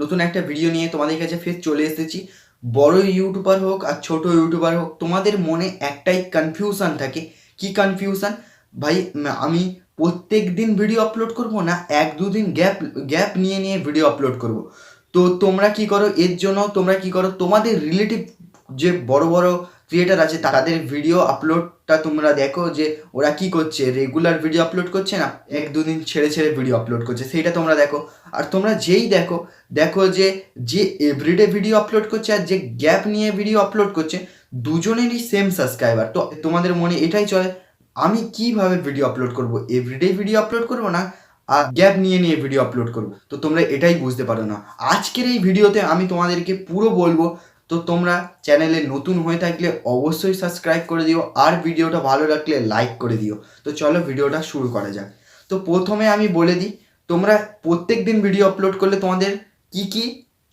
নতুন একটা ভিডিও নিয়ে তোমাদের কাছে ফের চলে এসেছি। বড় ইউটিউবার হোক আর ছোট ইউটিউবার হোক, তোমাদের মনে একটাই কনফিউশন থাকে। কি কনফিউশন ভাই আমি প্রত্যেক দিন ভিডিও আপলোড করব না এক দুদিন গ্যাপ গ্যাপ নিয়ে নিয়ে ভিডিও আপলোড করব? তো তোমরা কি করো? এর জন্য তোমরা কি করো? তোমাদের রিলেটিভ যে বড় বড় ক্রিয়েটার আছে, তাদের ভিডিও আপলোডটা তোমরা দেখো যে ওরা কি করছে। রেগুলার ভিডিও আপলোড করছে না? এক দুদিন ছেড়ে ছেড়ে ভিডিও আপলোড করছে। সেইটা তোমরা দেখো। আর তোমরা যেই দেখো দেখো যে যে এভরিডে ভিডিও আপলোড করছে আর যে গ্যাপ নিয়ে ভিডিও আপলোড করছে, দুজনেরই সেম সাবস্ক্রাইবার তো তোমাদের মনে এটাই চলে, আমি কীভাবে ভিডিও আপলোড করব? এভরিডে ভিডিও আপলোড করব না? আর গ্যাপ নিয়ে নিয়ে ভিডিও আপলোড করব? তো তোমরা এটাই বুঝতে পারো না। আজকের এই ভিডিওতে আমি তোমাদেরকে পুরো বলব তো তোমরা চ্যানেলে নতুন হয়ে থাকলে অবশ্যই সাবস্ক্রাইব করে দিও আর ভিডিওটা ভালো লাগলে লাইক করে দিও। তো চলো ভিডিওটা শুরু করা যাক। তো প্রথমে আমি বলে দিই তোমরা প্রত্যেক দিন ভিডিও আপলোড করলে তোমাদের কি কি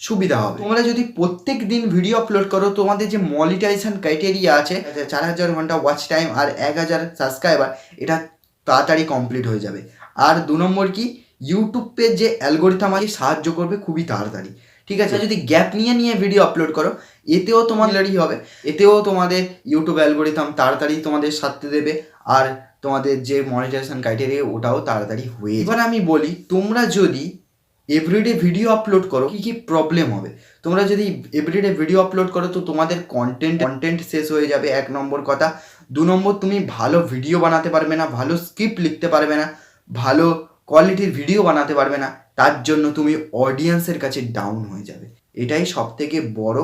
সুবিধা হবে? তোমরা যদি প্রত্যেক দিন ভিডিও আপলোড করো তোমাদের যে মনিটাইজেশন ক্রাইটেরিয়া আছে চার হাজার ঘণ্টা ওয়াচ টাইম আর এক হাজার সাবস্ক্রাইবার এটা তাড়াতাড়ি কমপ্লিট হয়ে যাবে। আর দু নম্বর কি ইউটিউবের যে অ্যালগোরিথাম আছে সাহায্য করবে খুবই তাড়াতাড়ি। ঠিক আছে? যদি গ্যাপ নিয়ে নিয়ে ভিডিও আপলোড করো এতেও তোমাদেরই হবে। এতেও তোমাদের ইউটিউব অ্যালগোরিথাম তাড়াতাড়ি তোমাদের সাথে দেবে আর তোমাদের যে মনিটাইজেশন ক্রাইটেরিয়া ওটাও তাড়াতাড়ি হয়ে এবার আমি বলি তোমরা যদি এভরিডে ভিডিও আপলোড করো কি কি প্রবলেম হবে? তোমরা যদি এভরিডে ভিডিও আপলোড করো তো তোমাদের কন্টেন্ট কন্টেন্ট শেষ হয়ে যাবে এক নম্বর কথা। দু নম্বর তুমি ভালো ভিডিও বানাতে পারবে না ভালো স্ক্রিপ্ট লিখতে পারবে না ভালো কোয়ালিটির ভিডিও বানাতে পারবে না। তার জন্য তুমি অডিয়েন্সের কাছে ডাউন হয়ে যাবে। এটাই সব থেকে বড়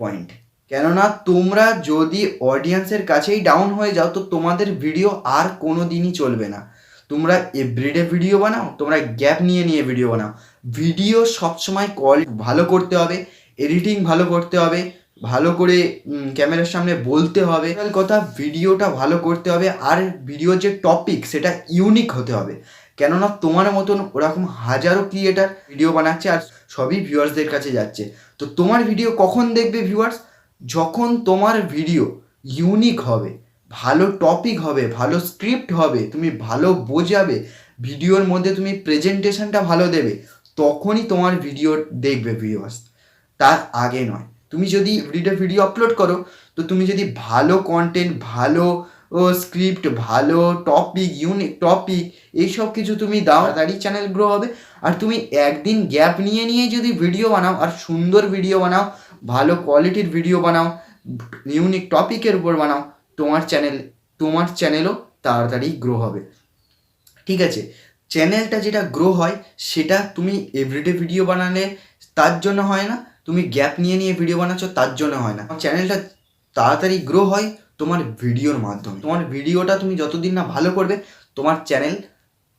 পয়েন্ট কেননা তোমরা যদি অডিয়েন্সের কাছেই ডাউন হয়ে যাও, তো তোমাদের ভিডিও আর কোনো দিনই চলবে না। তোমরা এভরিডে ভিডিও বানাও, তোমরা গ্যাপ নিয়ে নিয়ে ভিডিও বানাও। ভিডিও সবসময় কল ভালো করতে হবে এডিটিং ভালো করতে হবে, ভালো করে ক্যামেরার সামনে বলতে হবে। কথা ভিডিওটা ভালো করতে হবে, আর ভিডিওর যে টপিক সেটা ইউনিক হতে হবে। কেননা তোমার মতন ওরকম হাজারো ক্রিয়েটার ভিডিও বানাচ্ছে আর সবই ভিউয়ার্সদের কাছে যাচ্ছে। তো তোমার ভিডিও কখন দেখবে ভিউয়ার্স যখন তোমার ভিডিও ইউনিক হবে, ভালো টপিক হবে, ভালো স্ক্রিপ্ট হবে, তুমি ভালো বোঝাবে ভিডিওর মধ্যে তুমি প্রেজেন্টেশনটা ভালো দেবে, তখনই তোমার ভিডিও দেখবে ভিউয়ার্স তার আগে নয়। তুমি যদি এভরিডে ভিডিও আপলোড করো, তো তুমি যদি ভালো কন্টেন্ট ভালো স্ক্রিপ্ট ভালো টপিক ইউনিক টপিক এইসব কিছু তুমি দাও, তাড়াতাড়ি চ্যানেল গ্রো হবে। আর তুমি একদিন গ্যাপ নিয়ে নিয়ে যদি ভিডিও বানাও, আর সুন্দর ভিডিও বানাও, ভালো কোয়ালিটির ভিডিও বানাও ইউনিক টপিকের উপর বানাও, তোমার চ্যানেল তোমার চ্যানেলও তাড়াতাড়ি গ্রো হবে। ঠিক আছে? চ্যানেলটা যেটা গ্রো হয়, সেটা তুমি এভরিডে ভিডিও বানালে তার জন্য হয় না। তুমি গ্যাপ নিয়ে নিয়ে ভিডিও বানাচ্ছ, তার জন্য হয় না। চ্যানেলটা তাড়াতাড়ি গ্রো হয় তোমার ভিডিওর মাধ্যমে। তোমার ভিডিওটা তুমি যতদিন না ভালো করবে, তোমার চ্যানেল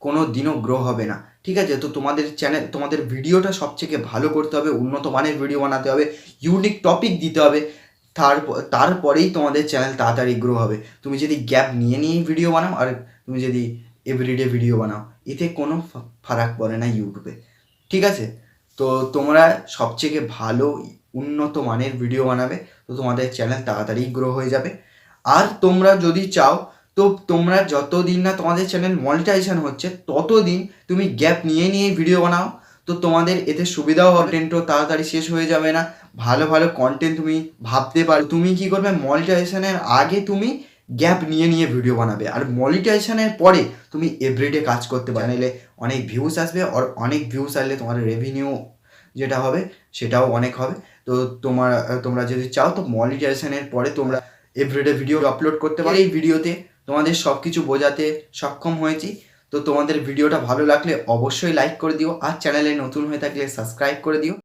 কোনো দিনও গ্রো হবে না। ঠিক আছে? তো তোমাদের চ্যানেল, তোমাদের ভিডিওটা সবথেকে ভালো করতে হবে, উন্নত মানের ভিডিও বানাতে হবে ইউনিক টপিক দিতে হবে, তার, তারপরেই তোমাদের চ্যানেল তাড়াতাড়ি গ্রো হবে। তুমি যদি গ্যাপ নিয়ে নিয়েই ভিডিও বানাও, আর তুমি যদি এভরিডে ভিডিও বানাও, এতে কোনো ফারাক পড়ে না ইউটিউবে। ঠিক আছে? তো তোমরা সবথেকে ভালো, উন্নত মানের ভিডিও বানাবে, তো তোমাদের চ্যানেল তাড়াতাড়ি গ্রো হয়ে যাবে। আর তোমরা যদি চাও, তো তোমরা যতদিন না তোমাদের চ্যানেল মনিটাইজেশন হচ্ছে, ততদিন তুমি গ্যাপ নিয়ে নিয়ে ভিডিও বানাও। তো তোমাদের এতে সুবিধাও কন্টেন্টও তাড়াতাড়ি শেষ হয়ে যাবে না। ভালো ভালো কন্টেন্ট তুমি ভাবতে পারো। তুমি কি করবে? মনিটাইজেশনের আগে তুমি গ্যাপ নিয়ে নিয়ে ভিডিও বানাবে। আর মনিটাইজেশনের পরে তুমি এভরিডে কাজ করতে পারো। চ্যানেলে অনেক ভিউস আসবে আর অনেক ভিউস আসলে তোমার রেভিনিউ যেটা হবে, সেটাও অনেক হবে। তো তোমার, তোমরা যদি চাও, তো মনিটাইজেশনের পরে তোমরা এভরিডে ভিডিও আপলোড করতে পারি এই ভিডিওতে তোমাদের সব কিছু বোঝাতে সক্ষম হয়েছি। তো তোমাদের ভিডিওটা ভালো লাগলে অবশ্যই লাইক করে দিও। আর চ্যানেলে নতুন হয়ে থাকলে সাবস্ক্রাইব করে দিও।